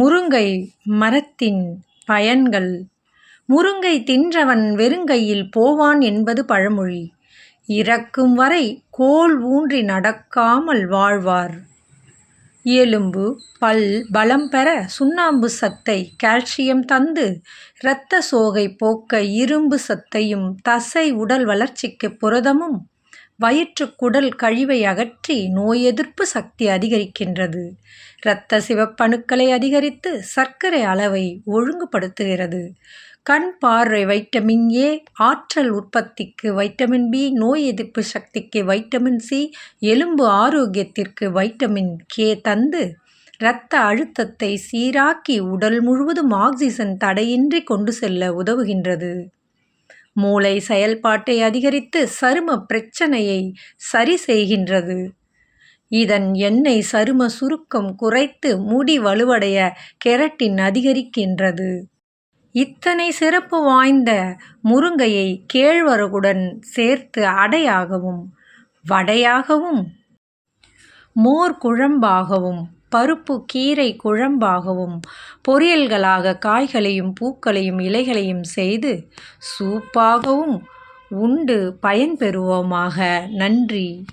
முருங்கை மரத்தின் பயன்கள் முருங்கை தின்றவன் வெறுங்கையில் போவான் என்பது பழமொழி. இறக்கும் வரை கோல் ஊன்றி நடக்காமல் வாழ்வார். எலும்பு, பல் பலம் பெற சுண்ணாம்பு சத்தை கால்சியம் தந்து இரத்த சோகை போக்க இரும்பு சத்தையும் தசை உடல் வளர்ச்சிக்கு புரதமும் வயிற்றுக்குடல் கழிவை அகற்றி நோய் எதிர்ப்பு சக்தி அதிகரிக்கின்றது. இரத்த சிவப்பணுக்களை அதிகரித்து சர்க்கரை அளவை ஒழுங்குபடுத்துகிறது. கண் பார்வை வைட்டமின் ஏ ஆற்றல் உற்பத்திக்கு வைட்டமின் பி நோய் எதிர்ப்பு சக்திக்கு வைட்டமின் சி எலும்பு ஆரோக்கியத்திற்கு வைட்டமின் கே தந்து இரத்த அழுத்தத்தை சீராக்கி உடல் முழுவதும் ஆக்சிஜன் தடையின்றி கொண்டு செல்ல உதவுகின்றது. மூளை செயல்பாட்டை அதிகரித்து சரும பிரச்சனையை சரி செய்கின்றது. இதன் எண்ணெய் சரும சுருக்கம் குறைத்து முடி வலுவடைய கெரட்டின் அதிகரிக்கின்றது. இத்தனை சிறப்பு வாய்ந்த முருங்கையை கேழ்வரகுடன் சேர்த்து அடையாகவும் வடையாகவும் மோர் குழம்பாகவும் பருப்பு கீரை குழம்பாகவும் பொரியல்களாக காய்களையும் பூக்களையும் இலைகளையும் செய்து சூப்பாகவும் உண்டு பயன்பெறுவோமாக. நன்றி.